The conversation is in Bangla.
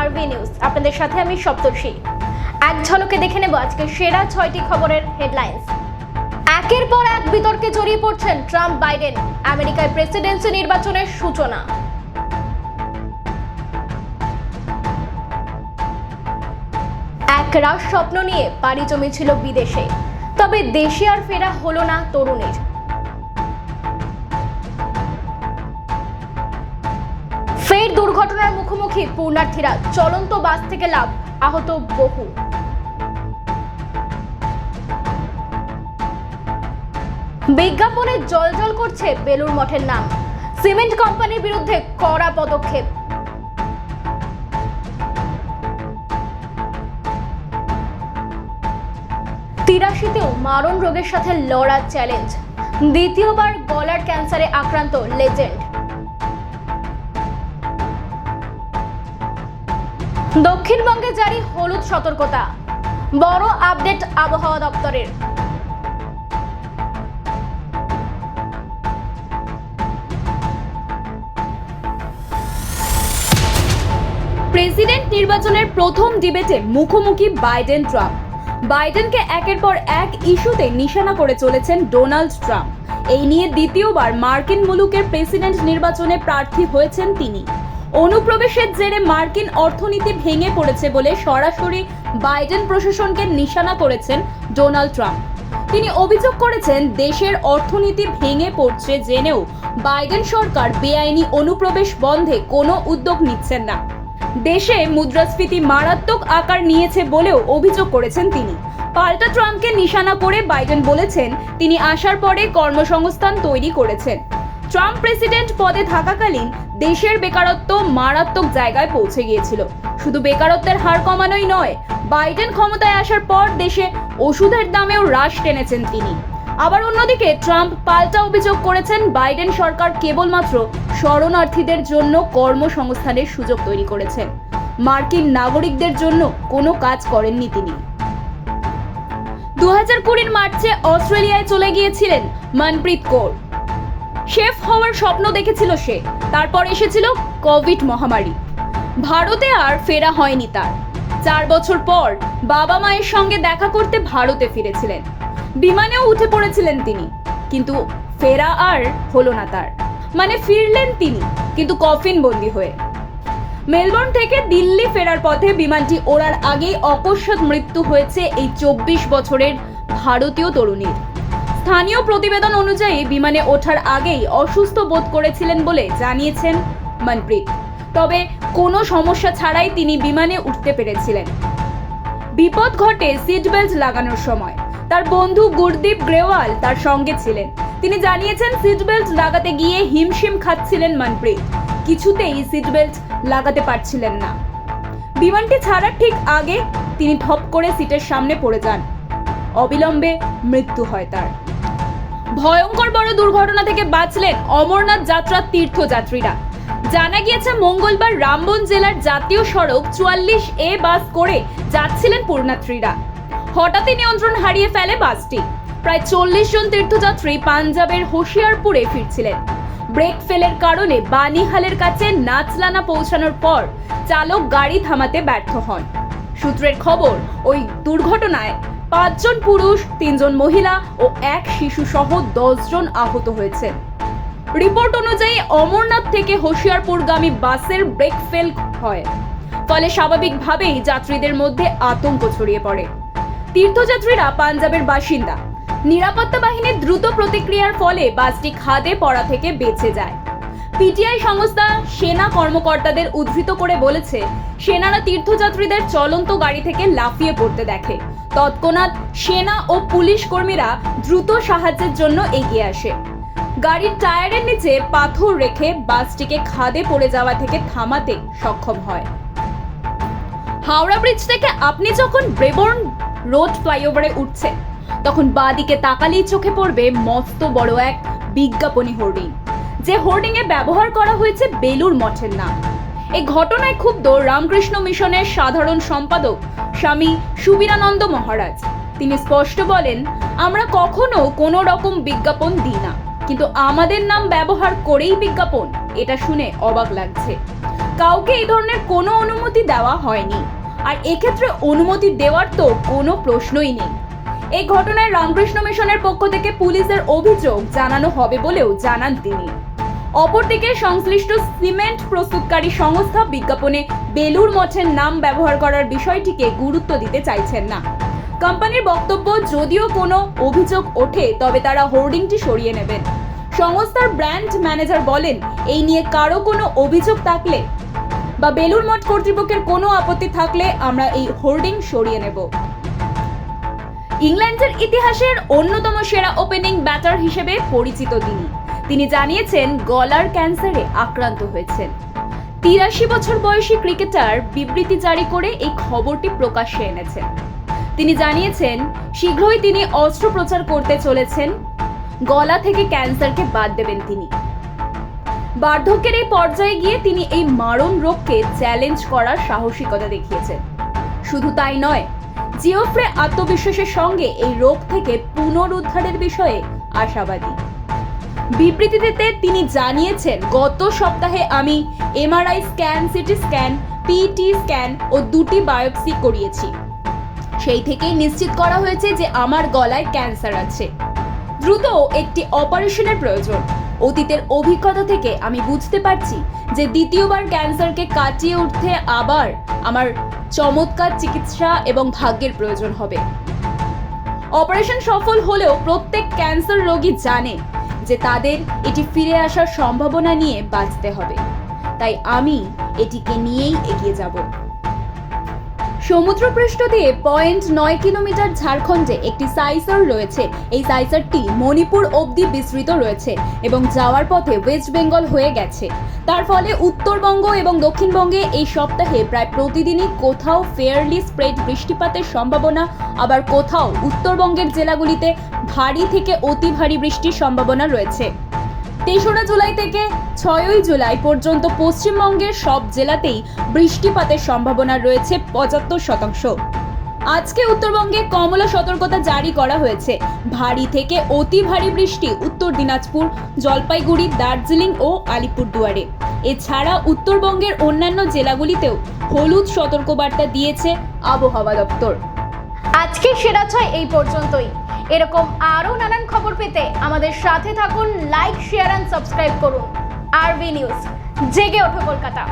আরবি নিউজ আপনাদের সাথে আমি সপ্তর্ষি। এক ঝলকে দেখে নেব আজকে সেরা ছয়টি খবরের হেডলাইন্স। একের পর এক বিতর্কে জড়িয়ে পড়ছেন ট্রাম্প, বাইডেন আমেরিকায় প্রেসিডেন্সি নির্বাচনের সূচনা। এক রাস স্বপ্ন নিয়ে পাড়ি জমেছিল বিদেশে। তবে দেশে আর ফেরা হলো না তরুণীর। ফের দুর্ঘটনার মুখোমুখি পূর্ণার্থীরা চলন্ত বাস থেকে লাভ, আহত বহু। বিজ্ঞাপনে জলজল করছে বেলুর মঠের নাম। সিমেন্ট কোম্পানির বিরুদ্ধে কড়া পদক্ষেপ। তিরাশিতেও মারণ রোগের সাথে লড়ার চ্যালেঞ্জ। দ্বিতীয়বার গলার ক্যান্সারে আক্রান্ত লেজেন্ড। দক্ষিণবঙ্গে জারি হলুদ সতর্কতা। বড় আপডেট আবহাওয়া দপ্তরের। প্রেসিডেন্ট নির্বাচনের প্রথম ডিবেটে মুখোমুখি বাইডেন ট্রাম্প। বাইডেনকে একের পর এক ইস্যুতে নিশানা করে চলেছেন ডোনাল্ড ট্রাম্প। এই নিয়ে দ্বিতীয়বার মার্কিন মুলুকের প্রেসিডেন্ট নির্বাচনে প্রার্থী হয়েছেন তিনি। অনুপ্রবেশের জেরে মার্কিন অর্থনীতি ভেঙে পড়েছে বলে সরাসরি বাইডেন প্রশাসনকে নিশানা করেছেন ডোনাল্ড ট্রাম্প। তিনি অভিযোগ করেছেন, দেশের অর্থনীতি ভেঙে পড়ছে জেনেও বাইডেন সরকার বেআইনি অনুপ্রবেশ বন্ধে কোনো উদ্যোগ নিচ্ছেন না। দেশে মুদ্রাস্ফীতি মারাত্মক আকার নিয়েছে বলেও অভিযোগ করেছেন তিনি। পাল্টা ট্রাম্পকে নিশানা করে বাইডেন বলেছেন, তিনি আসার পরে কর্মসংস্থান তৈরি করেছেন। ট্রাম্প প্রেসিডেন্ট পদে থাকাকালীন দেশের বেকারত্ব মারাত্মক জায়গায় পৌঁছে গিয়েছিল। শুধু বেকারত্বের হার কমানোই নয়, বাইডেন ক্ষমতায় আসার পর দেশে ওষুধের দামেও হ্রাস টেনেছেন তিনি। আবার অন্যদিকে ট্রাম্প পাল্টা অভিযোগ করেছেন, বাইডেন সরকার কেবলমাত্র শরণার্থীদের জন্য কর্মসংস্থানের সুযোগ তৈরি করেছেন মার্কিন নাগরিকদের জন্য কোনো কাজ করেননি তিনি। দু হাজার কুড়ির মার্চে অস্ট্রেলিয়ায় চলে গিয়েছিলেন মনপ্রীত কৌর। শেফ হওয়ার স্বপ্ন দেখেছিল সে। তারপর এসেছিল কোভিড মহামারী। ভারতে আর ফেরা হয়নি তার। চার বছর পর বাবা মায়ের সঙ্গে দেখা করতে ভারতে ফিরেছিলেন। বিমানেও উঠে পড়েছিলেন তিনি। কিন্তু ফেরা আর হলো না তার। মানে ফিরলেন তিনি, কিন্তু কফিন বন্দি হয়ে। মেলবোর্ন থেকে দিল্লি ফেরার পথে বিমানটি ওড়ার আগেই অকস্মাৎ মৃত্যু হয়েছে এই চব্বিশ বছরের ভারতীয় তরুণীর। স্থানীয় প্রতিবেদন অনুযায়ী বিমানে ওঠার আগেই অসুস্থ বোধ করেছিলেন বলে জানিয়েছেন মনপ্রীত। তবে কোনো সমস্যা ছাড়াই তিনি বিমানে উঠতে পেরেছিলেন। বিপদ ঘটে সিট বেল্ট লাগানোর সময়। তার বন্ধু গুরদীপ গ্রেওয়াল তার সঙ্গে ছিলেন। তিনি জানিয়েছেন, সিট বেল্ট লাগাতে গিয়ে হিমশিম খাচ্ছিলেন মনপ্রীত। কিছুতেই সিট বেল্ট লাগাতে পারছিলেন না। বিমানটি ছাড়ার ঠিক আগে তিনি ধপ করে সিটের সামনে পড়ে যান। অবিলম্বে মৃত্যু হয় তার। ভয়ঙ্কর বড় দুর্ঘটনা থেকে বাঁচলেন অমরনাথ যাত্রার তীর্থযাত্রীরা। জানা গিয়েছে, মঙ্গলবার রামবন জেলার জাতীয় সড়ক চুয়াল্লিশ এ বাস করে যাচ্ছিলেন পূর্ণাত্রীরা হঠাৎই নিয়ন্ত্রণ হারিয়ে ফেলে বাসটি। প্রায় চল্লিশ জন তীর্থযাত্রী পাঞ্জাবের হোশিয়ারপুরে ফিরছিলেন। ব্রেক ফেলের কারণে বানিহালের কাছে নাচলানা পৌঁছানোর পর চালক গাড়ি থামাতে ব্যর্থ হন। সূত্রের খবর, ওই দুর্ঘটনায় পাঁচজন পুরুষ, তিনজন মহিলা ও এক শিশু সহ জন আহত হয়েছেন রিপোর্ট অনুযায়ী অমরনাথ থেকে হোশিয়ারপুরগামী বাসের ব্রেক ফেল হয়। ফলে স্বাভাবিকভাবেই যাত্রীদের মধ্যে আতঙ্ক ছড়িয়ে পড়ে। তীর্থযাত্রীরা পাঞ্জাবের বাসিন্দা। নিরাপত্তা বাহিনীর দ্রুত প্রতিক্রিয়ার ফলে বাসটি খাদে পড়া থেকে বেঁচে যায়। পিটিআই সংস্থা সেনা কর্মকর্তাদের উদ্ধৃত করে বলেছে, সেনারা তীর্থযাত্রীদের চলন্ত গাড়ি থেকে লাফিয়ে পড়তে দেখে। তৎক্ষণাৎ সেনা ও পুলিশ কর্মীরা দ্রুত সাহায্যের জন্য এগিয়ে আসে। গাড়ির টায়ারের নিচে পাথর রেখে বাসটিকে খাদে পড়ে যাওয়া থেকে থামাতে সক্ষম হয়। হাওড়া ব্রিজ থেকে আপনি যখন ব্রেবর্ন রোড ফ্লাইওভারে উঠছেন, তখন বাঁদিকে তাকালেই চোখে পড়বে মস্ত বড় এক বিজ্ঞাপনী হোর্ডিং। যে হোর্ডিং এ ব্যবহার করা হয়েছে বেলুর মঠের নাম। এই ঘটনায় ক্ষুব্ধ রামকৃষ্ণ মিশনের সাধারণ সম্পাদক স্বামী সুবীরানন্দ মহারাজ। তিনি স্পষ্ট বলেন, আমরা কখনো কোনো রকম বিজ্ঞাপন দিই না, কিন্তু আমাদের নাম ব্যবহার করেই বিজ্ঞাপন। এটা শুনে অবাক লাগছে। কাউকে এই ধরনের কোনো অনুমতি দেওয়া হয়নি, আর এক্ষেত্রে অনুমতি দেওয়ার তো কোনো প্রশ্নই নেই। এই ঘটনায় রামকৃষ্ণ মিশনের পক্ষ থেকে পুলিশের অভিযোগ জানানো হবে বলেও জানান তিনি। অপরদিকে সংশ্লিষ্ট সিমেন্ট প্রস্তুতকারী সংস্থা বিজ্ঞাপনে বেলুর মঠের নাম ব্যবহার করার বিষয়টিকে গুরুত্ব দিতে চাইছেন না। কোম্পানির বক্তব্য, যদিও কোনো অভিযোগ ওঠে, তবে তারা হোর্ডিংটি সরিয়ে নেবেন। সংস্থার ব্র্যান্ড ম্যানেজার বলেন, এই নিয়ে কারও কোনো অভিযোগ থাকলে বা বেলুর মঠ কর্তৃপক্ষের কোনো আপত্তি থাকলে আমরা এই হোর্ডিং সরিয়ে নেব। ইংল্যান্ডের ইতিহাসের অন্যতম সেরা ওপেনিং ব্যাটার হিসেবে পরিচিত তিনি। তিনি জানিয়েছেন, গলার ক্যান্সারে আক্রান্ত হয়েছেন। তিরাশি বছর বয়সী ক্রিকেটার বিবৃতি জারি করে এই খবরটি প্রকাশ্যে এনেছেন। তিনি জানিয়েছেন, শীঘ্রই তিনি অস্ত্রোপচার করতে চলেছেন। গলা থেকে ক্যান্সারকে বাদ দেবেন তিনি। বার্ধক্যের এই পর্যায়ে গিয়ে তিনি এই মারণ রোগকে চ্যালেঞ্জ করার সাহসিকতা দেখিয়েছেন। শুধু তাই নয়, জিওফ্রে আত্মবিশ্বাসের সঙ্গে এই রোগ থেকে পুনরুদ্ধারের বিষয়ে আশাবাদী। বিবৃতিতে তিনি জানিয়েছেন, গত সপ্তাহে আমি MRI scan, CT scan PT scan ও দুটি বায়োপসি করিয়েছি। সেই থেকেই নিশ্চিত করা হয়েছে যে আমার গলায় ক্যান্সার আছে। দ্রুত একটি অপারেশনের প্রয়োজন। অতীতের অভিজ্ঞতা থেকে আমি বুঝতে পারছি যে দ্বিতীয়বার ক্যান্সারকে কাটিয়ে উঠতে আবার আমার চমৎকার চিকিৎসা এবং ভাগ্যের প্রয়োজন হবে। অপারেশন সফল হলেও প্রত্যেক ক্যান্সার রোগী জানে যে তাদের এটি ফিরে আসার সম্ভাবনা নিয়ে বাঁচতে হবে। তাই আমি এটিকে নিয়েই এগিয়ে যাব। সমুদ্রপৃষ্ঠ দিয়ে পয়েন্ট নয় কিলোমিটার ঝাড়খণ্ডে একটি সাইসার রয়েছে। এই সাইসারটি মণিপুর অবধি বিস্তৃত রয়েছে এবং যাওয়ার পথে ওয়েস্ট বেঙ্গল হয়ে গেছে। তার ফলে উত্তরবঙ্গ এবং দক্ষিণবঙ্গে এই সপ্তাহে প্রায় প্রতিদিনই কোথাও ফেয়ারলি স্প্রেড বৃষ্টিপাতের সম্ভাবনা, আবার কোথাও উত্তরবঙ্গের জেলাগুলিতে ভারী থেকে অতি ভারী বৃষ্টির সম্ভাবনা রয়েছে। তেসরা জুলাই থেকে ছয়ই জুলাই পর্যন্ত পশ্চিমবঙ্গের সব জেলাতেই বৃষ্টিপাতের সম্ভাবনা রয়েছে পঁচাত্তর শতাংশ। আজকে উত্তরবঙ্গে কমলা সতর্কতা জারি করা হয়েছে। ভারী থেকে অতি ভারী বৃষ্টি উত্তর দিনাজপুর, জলপাইগুড়ি, দার্জিলিং ও আলিপুরদুয়ারে। এছাড়া উত্তরবঙ্গের অন্যান্য জেলাগুলিতেও হলুদ সতর্কবার্তা দিয়েছে আবহাওয়া দপ্তর। আজকে সেরা ছয় এই পর্যন্তই। এরকম আরও নানান খবর পেতে আমাদের সাথে থাকুন লাইক শেয়ার অ্যান্ড সাবস্ক্রাইব করুন। আরবি নিউজ। জেগে ওঠো কলকাতা।